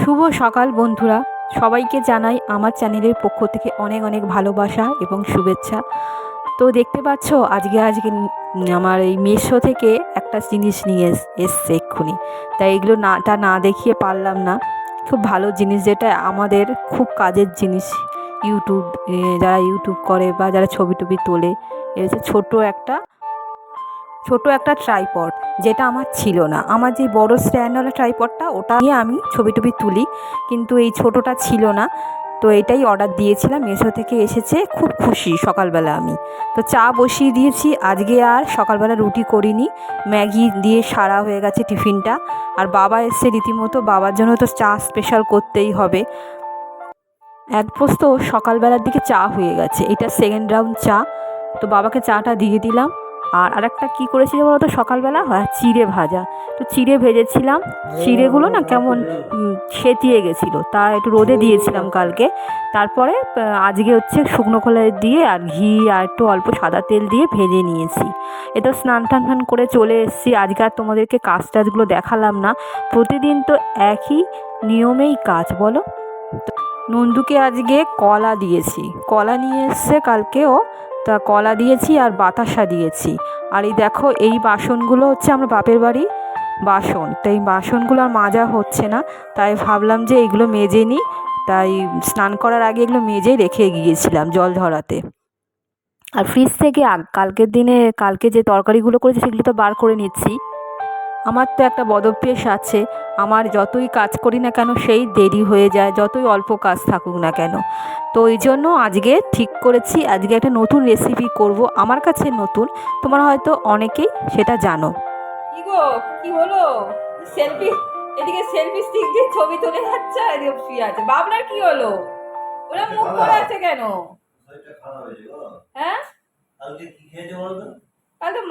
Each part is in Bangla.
শুভ সকাল, বন্ধুরা। সবাইকে জানাই আমার চ্যানেলের পক্ষ থেকে অনেক অনেক ভালোবাসা এবং শুভেচ্ছা। তো দেখতে পাচ্ছ, আজকে আজকে আমার এই মেশো থেকে একটা জিনিস নিয়ে এস- এসছে এক্ষুনি। তাই এগুলো নাটা না দেখিয়ে পারলাম না। খুব ভালো জিনিস যেটা আমাদের খুব কাজের জিনিস। ইউটিউব যারা ইউটিউব করে বা যারা ছবি টবি তোলে এসে ছোটো একটা ছোট একটা ট্রাইপড যেটা আমার ছিল না। আমার যে বড় স্ট্যান্ডওয়ালা ট্রাইপডটা ওটা নিয়ে আমি ছবি টবি তুলি, কিন্তু এই ছোটোটা ছিল না। তো এটাই অর্ডার দিয়েছিলাম, মেশো থেকে এসেছে, খুব খুশি সকালবেলা আমি। তো চা বসিয়ে দিয়েছি, আজকে আর সকালবেলা রুটি করিনি। ম্যাগি দিয়ে সারা হয়ে গেছে টিফিনটা। আর বাবা এসছে রীতিমতো, বাবার জন্য তো চা স্পেশাল করতেই হবে। এক পোস্ত সকালবেলার দিকে চা হয়ে গেছে, এটা সেকেন্ড রাউন্ড চা। তো বাবাকে চাটা দিয়ে দিলাম। আর আরেকটা কী করেছিল বলো তো সকালবেলা? হয়, চিড়ে ভাজা। তো চিড়ে ভেজেছিলাম। চিড়েগুলো না কেমন সেতিয়ে গেছিল। তা একটু রোদে দিয়েছিলাম কালকে। তারপরে আজকে হচ্ছে শুকনো খোলা দিয়ে আর ঘি আর একটু অল্প সাদা তেল দিয়ে ভেজে নিয়েছি। এটা স্নান টান টান করে চলে এসেছি। আজকে আর তোমাদেরকে কাজ টাজগুলো দেখালাম না। প্রতিদিন তো একই নিয়মেই কাজ, বলো? তো নন্দুকে আজকে কলা দিয়েছি। কলা নিয়ে এসছে কালকেও তা কলা দিয়েছি আর বাতাসা দিয়েছি। আর এই দেখো, এই বাসনগুলো হচ্ছে আমার বাপের বাড়ি বাসন। তাই বাসনগুলো আর মাজা হচ্ছে না, তাই ভাবলাম যে এগুলো মেজে নিই তাই স্নান করার আগে এগুলো মেজেই রেখে গিয়েছিলাম জল ধরাতে আর ফ্রিজ থেকে কালকের দিনে, কালকে যে তরকারিগুলো করেছি সেগুলো তো বার করে নিচ্ছি। আমার তো একটা বদভ্যেস আছে। আমার যতই কাজ করি না কেন সেই দেরি হয়ে যায় যতই অল্প কাজ থাকুক না কেন। তো ওই জন্য আজকে ঠিক করেছি আজকে একটা নতুন রেসিপি করব। আমার কাছে নতুন তোমরা হয়তো অনেকেই সেটা জানো। কি গো কি হলো? সেলফি এদিকে সেলফি স্টিক দিয়ে ছবি তুলে যাচ্ছে আর এদিকে শুয়ে আছে। বাবলার কি হলো? ওরা মুখ করে আছে কেন? হ্যাঁ কালকে কি খেয়েছে বলো তো? কাল তো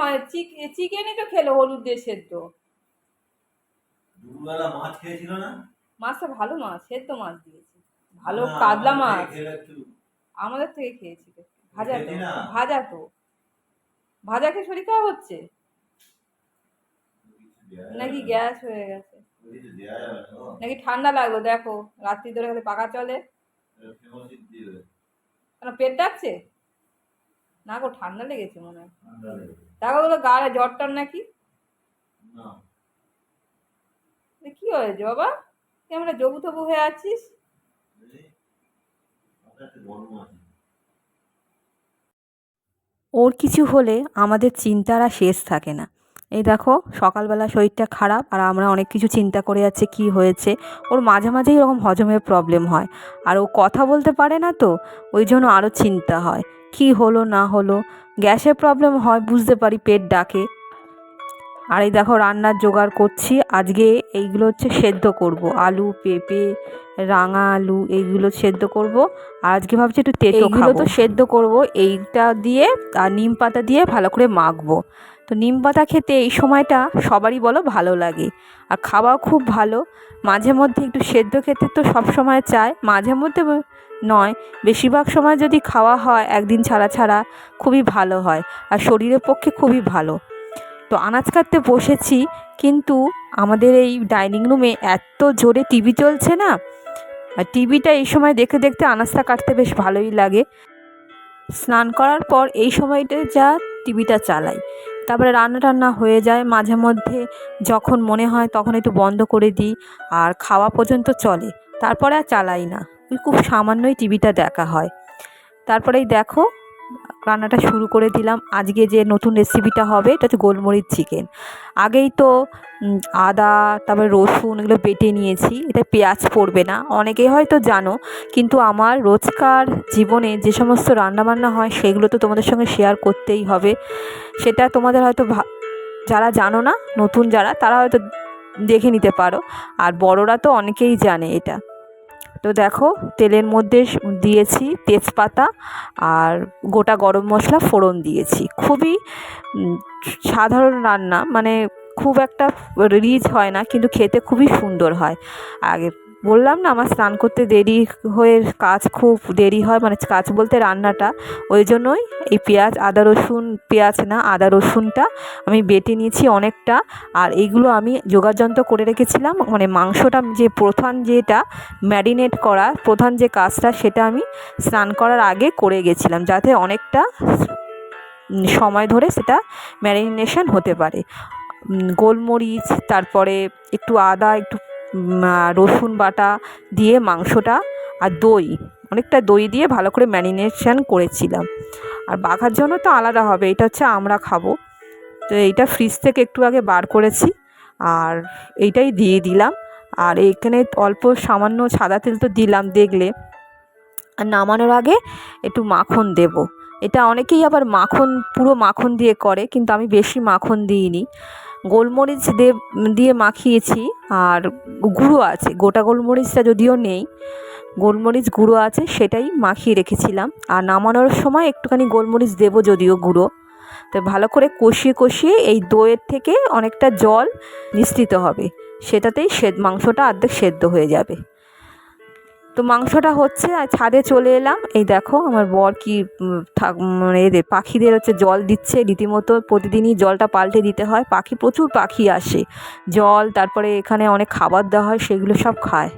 চিকেনই তো খেলো হলুদ দিয়ে সেদ্ধ। দুপুরবেলা মাছ খেয়েছিল না? মাছটা ভালো মাছ সেদ্ধ মাছ দিয়েছি। ভালো না, কাতলা মাছ। আমাদের থেকে খেয়েছি। ভাজা তো ভাজা তো। ভাজা খেয়ে শরীর খারাপ হচ্ছে? নাকি গ্যাস হয়ে গেছে। নাকি ঠান্ডা লাগল? দেখো রাত্রি ধরে খালি পাকা চলে। কেন পেট ডাকছে? না গো ঠান্ডা লেগেছে মনে হয়। দেখো বলো গায়ে জ্বর টর নাকি? না, কি হয়েছে বাবা? তুই আমরা জবু তবু হয়ে আছিস। ওর কিছু হলে আমাদের চিন্তার আর শেষ থাকে না। এই দেখো, সকালবেলা শরীরটা খারাপ আর আমরা অনেক কিছু চিন্তা করে যাচ্ছে কি হয়েছে। ওর মাঝে মাঝেই এরকম হজমের প্রবলেম হয়। আর ও কথা বলতে পারে না তো, ওই জন্য আরও চিন্তা হয়। কি হলো, না হলো, গ্যাসের প্রবলেম হয়, বুঝতে পারি পেট ডাকে। আর এই দেখো রান্নার জোগাড় করছি। আজকে এইগুলো হচ্ছে সেদ্ধ করব। আলু পেঁপে রাঙা আলু এইগুলো সেদ্ধ করব। আর আজকে ভাবছি একটু তেতো খাব তো সেদ্ধ করব। এইটা দিয়ে আর নিম পাতা দিয়ে ভালো করে মাখবো। তো নিম পাতা খেতে এই সময়টা সবারই বলো ভালো লাগে। আর খাওয়াও খুব ভালো। মাঝে মধ্যে একটু সেদ্ধ খেতে তো সব সময় চায়। মাঝে মধ্যে নয়। বেশিরভাগ সময় যদি খাওয়া হয় একদিন ছাড়া ছাড়া খুবই ভালো হয়। আর শরীরের পক্ষে খুবই ভালো। তো আনাজ কাটতে বসেছি, কিন্তু আমাদের এই ডাইনিং রুমে এত জোরে টিভি চলছে না। আর টিভিটা এই সময় দেখতে দেখতে আনাজটা কাটতে বেশ ভালোই লাগে। স্নান করার পর এই সময়টা যা টিভিটা চালাই। তারপরে রান্না টান্না হয়ে যায়, মাঝে মধ্যে যখন মনে হয় তখন একটু বন্ধ করে দিই, আর খাওয়া পর্যন্ত চলে। তারপরে আর চালাই না। খুব সামান্যই টিভিটা দেখা হয়। তারপরেই দেখো রান্নাটা শুরু করে দিলাম। আজকে যে নতুন রেসিপিটা হবে, এটা হচ্ছে গোলমরিচ চিকেন আগেই তো আদা, তারপরে রসুন এগুলো বেটে নিয়েছি। এটা পেঁয়াজ পড়বে না। অনেকেই হয়তো জানো, কিন্তু আমার রোজকার জীবনে যে সমস্ত রান্নাবান্না হয়, সেগুলো তো তোমাদের সঙ্গে শেয়ার করতেই হবে। সেটা তোমাদের হয়তো যারা জানো না, নতুন যারা, তারা হয়তো দেখে নিতে পারো। আর বড়রা তো অনেকেই জানে এটা। তো দেখো, তেলের মধ্যে দিয়েছি তেজপাতা আর গোটা গরম মশলা ফোড়ন দিয়েছি। খুবই সাধারণ রান্না মানে খুব একটা রিচ হয় না, কিন্তু খেতে খুবই সুন্দর হয়। আগে বললাম না, আমার স্নান করতে দেরি হয়ে কাজ খুব দেরি হয় মানে কাজ বলতে রান্নাটা। ওই জন্যই এই পেঁয়াজ, আদা, রসুন, পেঁয়াজ না, আদা, রসুনটা আমি বেটে নিয়েছি অনেকটা। আর এইগুলো আমি যোগাযন্ত্র করে রেখেছিলাম মানে মাংসটা যে প্রধান যেটা ম্যারিনেট করা, প্রধান যে কাজটা সেটা আমি স্নান করার আগে করে গেছিলাম, যাতে অনেকটা সময় ধরে সেটা ম্যারিনেশন হতে পারে। গোলমরিচ, তারপরে একটু আদা, একটু রসুন বাটা দিয়ে মাংসটা আর দই, অনেকটা দই দিয়ে ভালো করে ম্যারিনেশন করেছিলাম। আর বাঘার জন্য তো আলাদা হবে, এটা হচ্ছে আমরা খাব। তো এইটা ফ্রিজ থেকে একটু আগে বার করেছি, আর এইটাই দিয়ে দিলাম। আর এখানে অল্প সামান্য সাদা তেল তো দিলাম দেখলে। আর নামানোর আগে একটু মাখন দেব। এটা অনেকেই আবার মাখন, পুরো মাখন দিয়ে করে, কিন্তু আমি বেশি মাখন দিইনি। গোলমরিচ দিয়ে দিয়ে মাখিয়েছি আর গুঁড়ো আছে, গোটা গোলমরিচটা যদিও নেই, গোলমরিচ গুঁড়ো আছে সেটাই মাখিয়ে রেখেছিলাম। আর নামানোর সময় একটুখানি গোলমরিচ দেবো যদিও গুঁড়ো। তো ভালো করে কষিয়ে কষিয়ে এই দইয়ের থেকে অনেকটা জল নিঃসৃত হবে, সেটাতেই সেদ, মাংসটা অর্ধেক সেদ্ধ হয়ে যাবে। তো মাংসটা হচ্ছে, আর ছাদে চলে এলাম। এই দেখো, আমার বর কি মানে এদের পাখিদের হচ্ছে জল দিচ্ছে। রীতিমতো প্রতিদিনই জলটা পাল্টে দিতে হয়। পাখি, প্রচুর পাখি আসে। জল, তারপরে এখানে অনেক খাবার দেওয়া হয়, সেগুলো সব খায়।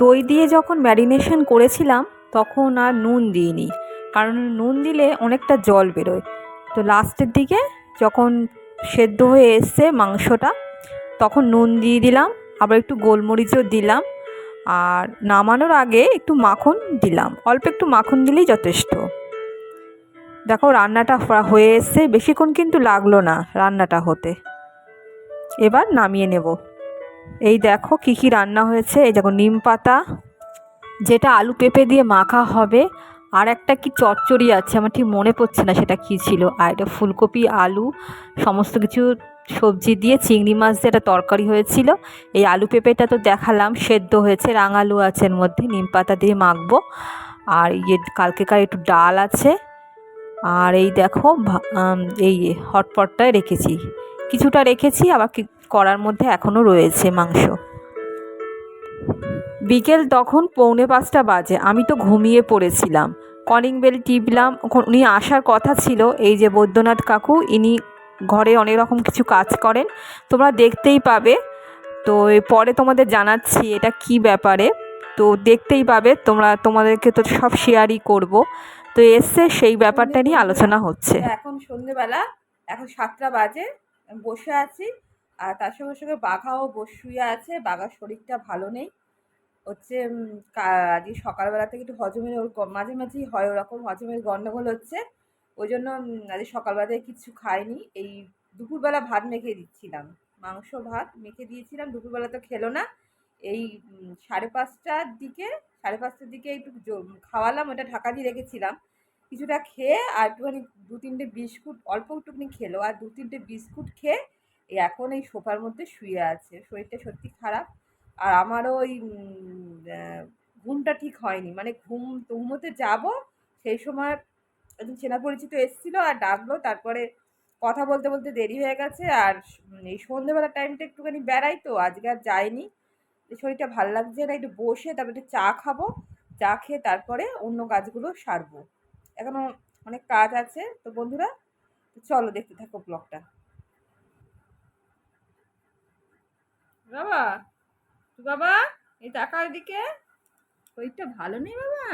দই দিয়ে যখন ম্যারিনেশন করেছিলাম, তখন আর নুন দিইনি। কারণ নুন দিলে অনেকটা জল বেরোয়। তো লাস্টের দিকে যখন সেদ্ধ হয়ে এসছে মাংসটা, তখন নুন দিয়ে দিলাম। আবার একটু গোলমরিচও দিলাম। আর নামানোর আগে একটু মাখন দিলাম। অল্প একটু মাখন দিলেই যথেষ্ট। দেখো, রান্নাটা হয়ে এসছে। বেশিক্ষণ কিন্তু লাগল না রান্নাটা হতে। এবার নামিয়ে নেব। এই দেখো কী কী রান্না হয়েছে। এই দেখো নিম পাতা, যেটা আলু পেঁপে দিয়ে মাখা হবে, আর একটা কি চচ্চড়ি আছে। আমার ঠিক মনে পড়ছে না সেটা কী ছিল। আর এটা ফুলকপি, আলু, সমস্ত কিছু সবজি দিয়ে চিংড়ি মাছ দিয়ে একটা তরকারি হয়েছিল। এই আলু পেঁপেটা তো দেখালাম, সেদ্ধ হয়েছে, রাঙালু আছে এর মধ্যে, নিম পাতা দিয়ে মাখবো। আর ইয়ে কালকেকার একটু ডাল আছে। আর এই দেখো এই হটপটটায় রেখেছি। কিছুটা রেখেছি, আবার করার মধ্যে এখনও রয়েছে মাংস। বিকেল তখন পৌনে পাঁচটা বাজে, আমি তো ঘুমিয়ে পড়েছিলাম। কলিং বেল টিপলাম উনি আসার কথা ছিল, এই যে বৈদ্যনাথ কাকু, ইনি ঘরে অনেক রকম কিছু কাজ করেন। তোমরা দেখতেই পাবে। তো পরে তোমাদের জানাচ্ছি এটা কি ব্যাপারে। তো দেখতেই পাবে তোমরা, তোমাদেরকে তো সব শেয়ারই করব। তো এসে সেই ব্যাপারটা নিয়ে আলোচনা হচ্ছে। এখন সন্ধেবেলা, এখন সাতটা বাজে বসে আছি। আর তার সঙ্গে সঙ্গে বাঘাও শুয়ে আছে। বাঘার শরীরটা ভালো নেই। হচ্ছে আজকে সকালবেলা থেকে একটু হজমের মাঝে মাঝেই হয় ওরকম হজমের গন্ডগোল হচ্ছে। ওই জন্য উম, আজকে সকালবেলা থেকে কিচ্ছু খাইনি। এই দুপুরবেলা ভাত মেখে দিচ্ছিলাম। মাংস ভাত মেখে দিয়েছিলাম। দুপুরবেলা তো খেলো না। এই সাড়ে পাঁচটার দিকে সাড়ে পাঁচটার দিকে একটু খাওয়ালাম। ওটা ঢাকা দিয়ে রেখেছিলাম। কিছুটা খেয়ে আর একটুখানি দু তিনটে বিস্কুট অল্প একটুখানি খেলো। আর দু তিনটে বিস্কুট খেয়ে এই এখন এই সোফার মধ্যে শুয়ে আছে। শরীরটা সত্যি খারাপ। আর আমারও ওই ঘুমটা ঠিক হয়নি। মানে ঘুম ঘুমোতে যাব সেই সময় একজন চেনা পরিচিত এসেছিল আর ডাকলো, তারপরে কথা বলতে বলতে দেরি হয়ে গেছে আর এই সন্ধ্যেবেলার টাইমটা একটুখানি বেড়াই তো, আজকে আর যাইনি। শরীরটা ভালো লাগছে না, একটু বসে তারপরে একটু চা খাব, চা খেয়ে তারপরে অন্য কাজগুলো সারবো। এখনও অনেক কাজ আছে, তো বন্ধুরা চলো দেখতে থাকো ব্লগটা বাবা বাবা, এই টাকার দিকে শরীরটা ভালো নেই বাবা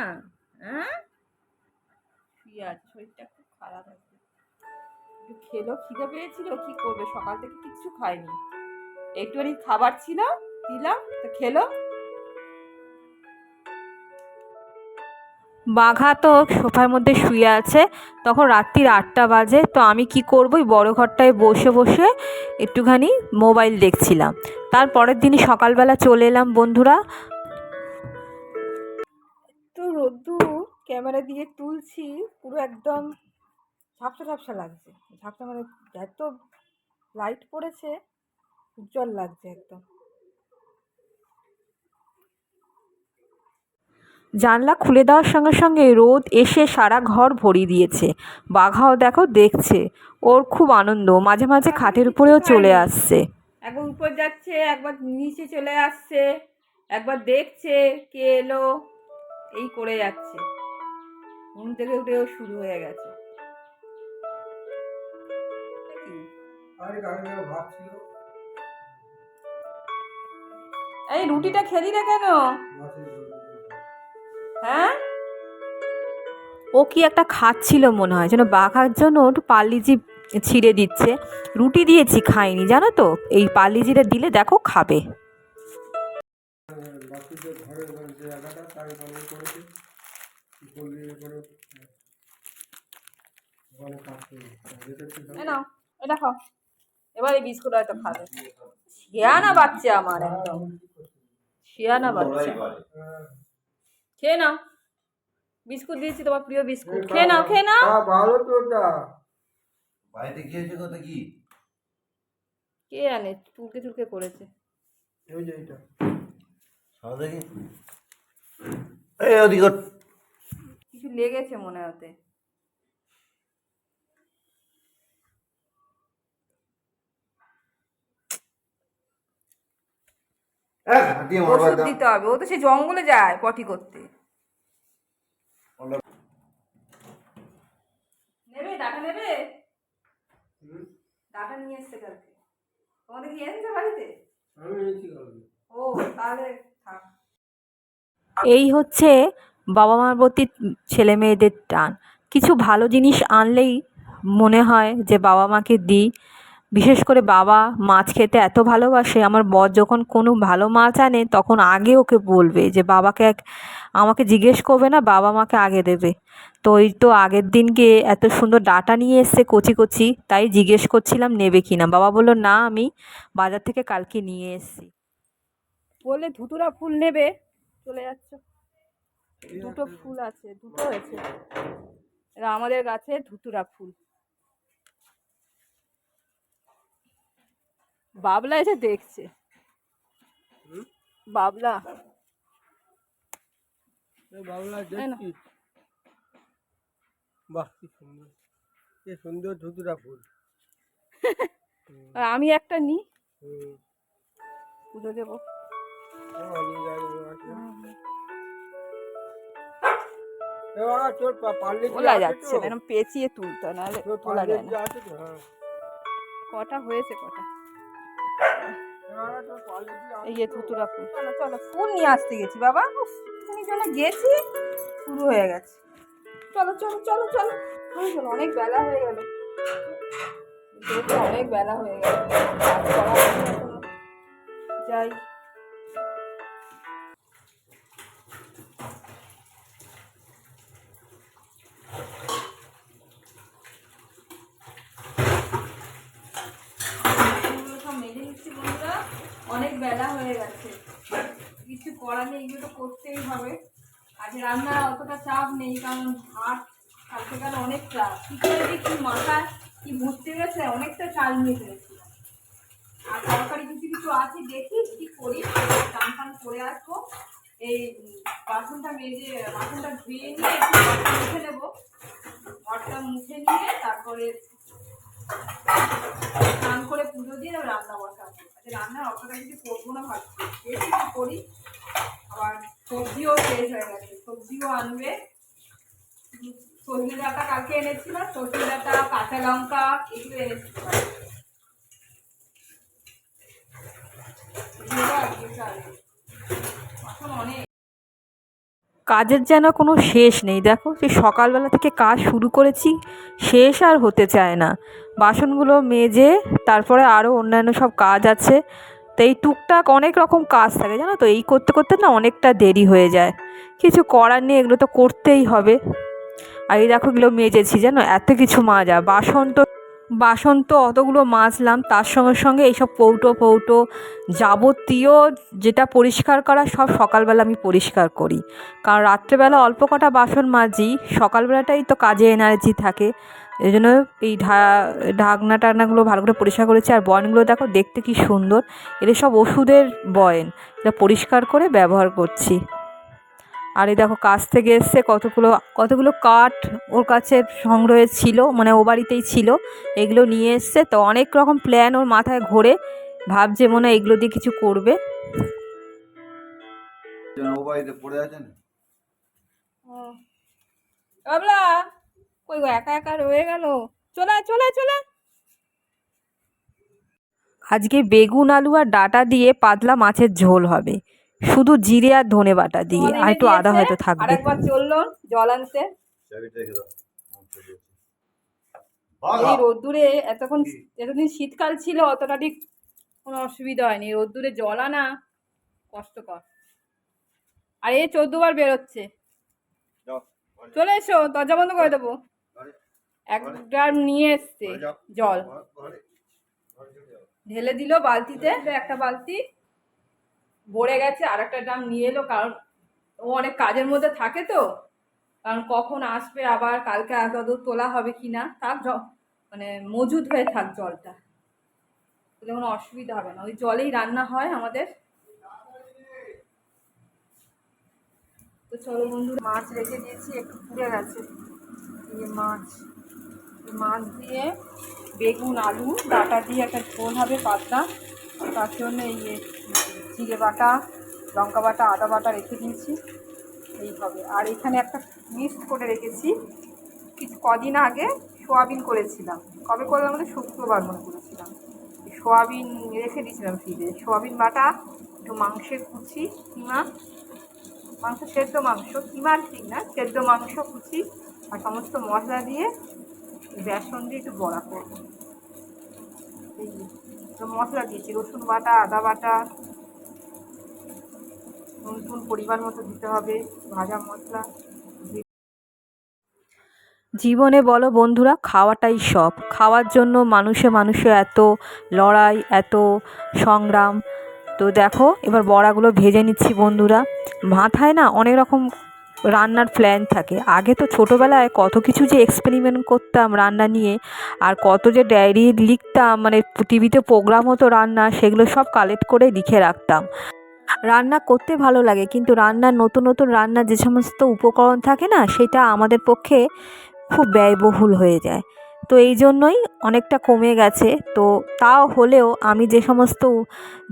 হ্যাঁ? শুয়ে আছে, শরীরটা খুব খারাপ আছে। একটু খেলো, খিদে পেয়েছিল, কি করবে? সকাল থেকে কিচ্ছু খায়নি। একটুখানি খাবার ছিল, দিলাম, তো খেলো। বাঘা তো সোফার মধ্যে শুয়ে আছে, তখন রাত্রির আটটা বাজে, তো আমি কি করব? ওই বড় ঘরটায় বসে বসে একটুখানি মোবাইল দেখছিলাম। তারপরের দিনই সকালবেলা চলে এলাম বন্ধুরা। তো রোদ্দুর ক্যামেরা দিয়ে তুলছি পুরো একদম ঝাপসা ঝাপসা লাগছে। ঝাপসা মানে এত লাইট পড়েছে উজ্জ্বল লাগছে একদম। জানলা খুলে দেওয়ার সঙ্গে সঙ্গে রোদ এসে সারা ঘর ভরিয়ে দিয়েছে। বাঘাও দেখো দেখছে ওর খুব আনন্দ। মাঝে মাঝে খাটের উপরেও চলে আসছে। একবার উপর যাচ্ছে একবার নিচে চলে আসছে একবার দেখছে কে এলো এই করে যাচ্ছে। ঘুম থেকে উঠেও শুরু হয়ে গেছে। এই রুটিটা খেলি না কেন? হ্যাঁ? ও কি একটা খাচ্ছিল মনে হয় যেন বাঘার জন্য একটু পার্লিজি ছিঁড়ে দিচ্ছে। রুটি দিয়েছি খাইনি জানো তো? এই পার্লিজিটা দিলে দেখো খাবে। নাও এটা খাও। এবার এই বিস্কুট হয়তো খাবে। শিয়ানা বাচ্চা আমার একদম। শিয়ানা বাচ্চা। খেয়ে নাও। বিস্কুট দিয়েছি তোমার প্রিয় বিস্কুট। খেয়ে নাও খেয়ে নাও। ভালো তো ওটা। বাড়িতে গিয়েছে কথা কি? কে জানে চুলকে চুলকে করেছে। এই যে এই। কিছু লেগেছে মনে হতে। ওষুধ দিতে হবে ও তো সে জঙ্গলে যায় পটি করতে। নেবে ডাটা নেবে? ডাটা নিয়ে এসছে কালকে। তোমাদের কি এনেছে বাড়িতে? ও তাহলে থাক। এই হচ্ছে বাবা মার প্রতি ছেলে মেয়েদের টান। কিছু ভালো জিনিস আনলেই মনে হয় যে বাবা মাকে দিই। বিশেষ করে বাবা মাছ খেতে এত ভালোবাসে, আমার বর যখন কোনো ভালো মাছ আনে তখন আগে ওকে বলবে যে, বাবাকে এক, আমাকে জিজ্ঞেস করবে না, বাবা মাকে আগে দেবে। তো ওই তো আগের দিনকে এত সুন্দর ডাটা নিয়ে এসছে কচি কচি, তাই জিজ্ঞেস করছিলাম, নেবে কি না? বাবা বলল, না, আমি বাজার থেকে কালকে নিয়ে এসেছি। বললে, ধুতুরা ফুল নেবে। চলে যাচ্ছ। দুটো ফুল আছে দুটো হয়েছে। এরা আমাদের গাছে ধুতুরা ফুল। বাবলা এসে দেখছে। বাবলা। বাবলা দেখছি। বাহ কি সুন্দর। কি সুন্দর ধুতুরা ফুল। আমি একটা নিই পুজো দেবো। তোলা যাচ্ছে? না এরকম পেঁচিয়ে তুলতে হয়, নাহলে তোলা যায় না? হ্যাঁ। কটা হয়েছে কটা আছে এই যে ধুতুরা ফুল চলো চলো ফুল নিয়ে আসতে গেছি বাবা তুমি জন্য গেছি শুরু হয়ে গেছে চলো চলো চলো চলো চলো চলো অনেক বেলা হয়ে গেল অনেক বেলা হয়ে গেল। যাই এগুলো সব মেজে নিচ্ছি বন্ধুরা অনেক বেলা হয়ে গেছে। কিছু করার নেই, এগুলো তো করতেই হবে। আজ রান্না অতটা চাপ নেই, কারণ ভাত কালকে কাল অনেক চাপ করে কি মাথায় কি বুঝতে গেছে, অনেকটা চাল নিয়ে ফেলেছিলাম আর তরকারি কিছু কিছু আছে, দেখি কি করি। চান টান করে আসব। এই বাসনটা মেজে, বাসনটা ধুয়ে নিয়ে একটু মুছে নেব। ঘরটা মুছে নিয়ে তারপরে স্নান করে পুজো দিয়ে রান্না বসাবো। আচ্ছা রান্নার অতটা কিছু করব না ভাবছি। দেখি করি। আবার সবজিও শেষ হয়ে গেছে। সবজিও আনবে। সজনে ডাটা কালকে এনেছিল। সজনে ডাটা, কাঁচা লঙ্কা, এগুলো এনেছিল। এখন অনেক। কাজের যেন কোনো শেষ নেই। দেখো সেই সকালবেলা থেকে কাজ শুরু করেছি, শেষ আর হতে চায় না। বাসনগুলো মেজে, তারপরে আরও অন্যান্য সব কাজ আছে। তো এই টুকটাক অনেক রকম কাজ থাকে, জানো তো? এই করতে করতে না অনেকটা দেরি হয়ে যায়। কিছু করার নেই, এগুলো তো করতেই হবে। আর এই দেখো, এগুলো মেজেছি, জানো? এত কিছু মাজা, বাসন তো বাসন তো অতগুলো মাজলাম তার সঙ্গে সঙ্গে এইসব পৌটো পৌটো যাবতীয় যেটা পরিষ্কার করা সব সকালবেলা আমি পরিষ্কার করি। কারণ রাত্রেবেলা অল্প কটা বাসন মাজি, সকালবেলাটাই তো কাজে এনার্জি থাকে। এই জন্য এই ঢা, ঢাকনা টাকনাগুলো ভালো করে পরিষ্কার করেছি। আর বয়নগুলো দেখো দেখতে কি সুন্দর। এদের সব ওষুধের বয়ন, এটা পরিষ্কার করে ব্যবহার করছি। আর এই দেখো কাছ থেকে এসছে কতগুলো কতগুলো কাঠ ওর কাছে সংগ্রহে ছিল মানে ও বাড়িতেই ছিল। এগুলো নিয়ে এসছে তো অনেক রকম প্ল্যান ওর মাথায় ঘোরে ভাবছে মনে হয় এগুলো দিয়ে কিছু করবে। কই একা একা রয়ে গেল? চলে আয়, চলে আয়, চলে আয়। আজকে বেগুন আলু আর ডাটা দিয়ে পাতলা মাছের ঝোল হবে। শুধু জিরে আর ধনে বাটা দিয়ে আর একটু আদা হয়তো থাকবে। আরেকবার চলল জল আনতে। এই রোদ্দুরে এতক্ষণ এতদিন শীতকাল ছিল অতটা ঠিক কোনো অসুবিধা হয়নি। রোদ্দুরে জল আনা কষ্টকর। আর এই চোদ্দ বার বেরোচ্ছে। চলে এসো দরজা বন্ধ করে দেবো। এক ড্রাম নিয়ে এসছে জল। ঢেলে দিল বালতিতে একটা বালতি। ভরে গেছে আর একটা ড্রাম নিয়ে এলো, কারণ ও অনেক কাজের মধ্যে থাকে তো। কারণ কখন আসবে আবার, কালকে আদৌ তোলা হবে কি না থাক মানে মজুদ হয়ে থাক জলটা। তাহলে কোনো অসুবিধা হবে না। ওই জলেই রান্না হয় আমাদের। তো চলো বন্ধু মাছ রেখে দিয়েছি, একটু পুড়ে গেছে। এই মাছ মাছ দিয়ে বেগুন, আলু, ডাটা দিয়ে একটা ঝোল হবে পাতলা তার জন্য এই জিরে বাটা, লঙ্কা বাটা, আদা বাটা রেখে দিয়েছি। এই হবে। আর এখানে একটা মিক্সড করে রেখেছি। কিছু কদিন আগে সোয়াবিন করেছিলাম। কবে করলাম মানে শুক্রবার মনে করেছিলাম। সোয়াবিন রেখে দিয়েছিলাম ফ্রিজে। সোয়াবিন বাটা, একটু মাংসের কুচি, কিমা। মাংস, সেদ্ধ মাংস। কিমার ঠিক না? সেদ্ধ মাংস, কুচি আর সমস্ত মশলা দিয়ে বেসন দিয়ে একটু বড়া করব। মশলা দিয়েছি। রসুন বাটা, আদা বাটা নুন টুন পরিমাণ মতো দিতে হবে, ভাজা মশলা। জীবনে বলো বন্ধুরা, খাওয়াটাই সব। খাওয়ার জন্য মানুষে মানুষে এত লড়াই, এত সংগ্রাম। তো দেখো, এবার বড়াগুলো ভেজে নিচ্ছি বন্ধুরা। মাথায় না অনেক রকম রান্নার প্ল্যান থাকে। আগে তো ছোটোবেলায় কত কিছু যে এক্সপেরিমেন্ট করতাম রান্না নিয়ে, আর কত যে ডায়েরি লিখতাম মানে টিভিতে প্রোগ্রাম হতো রান্না, সেগুলো সব কালেক্ট করে লিখে রাখতাম। রান্না করতে ভালো লাগে, কিন্তু রান্নার নতুন নতুন রান্নার যে সমস্ত উপকরণ থাকে না, সেটা আমাদের পক্ষে খুব ব্যয়বহুল হয়ে যায়। তো এই জন্যই অনেকটা কমে গেছে। তো তাও হলেও আমি যে সমস্ত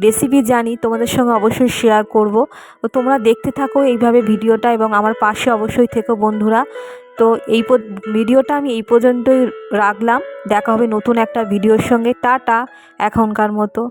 রেসিপি জানি, তোমাদের সঙ্গে অবশ্যই শেয়ার করব। তো তোমরা দেখতে থাকো এইভাবে ভিডিওটা এবং আমার পাশে অবশ্যই থেকো বন্ধুরা। তো এই ভিডিওটা আমি এই পর্যন্তই রাখলাম। দেখা হবে নতুন একটা ভিডিওর সঙ্গে। টাটা, এখনকার মতো।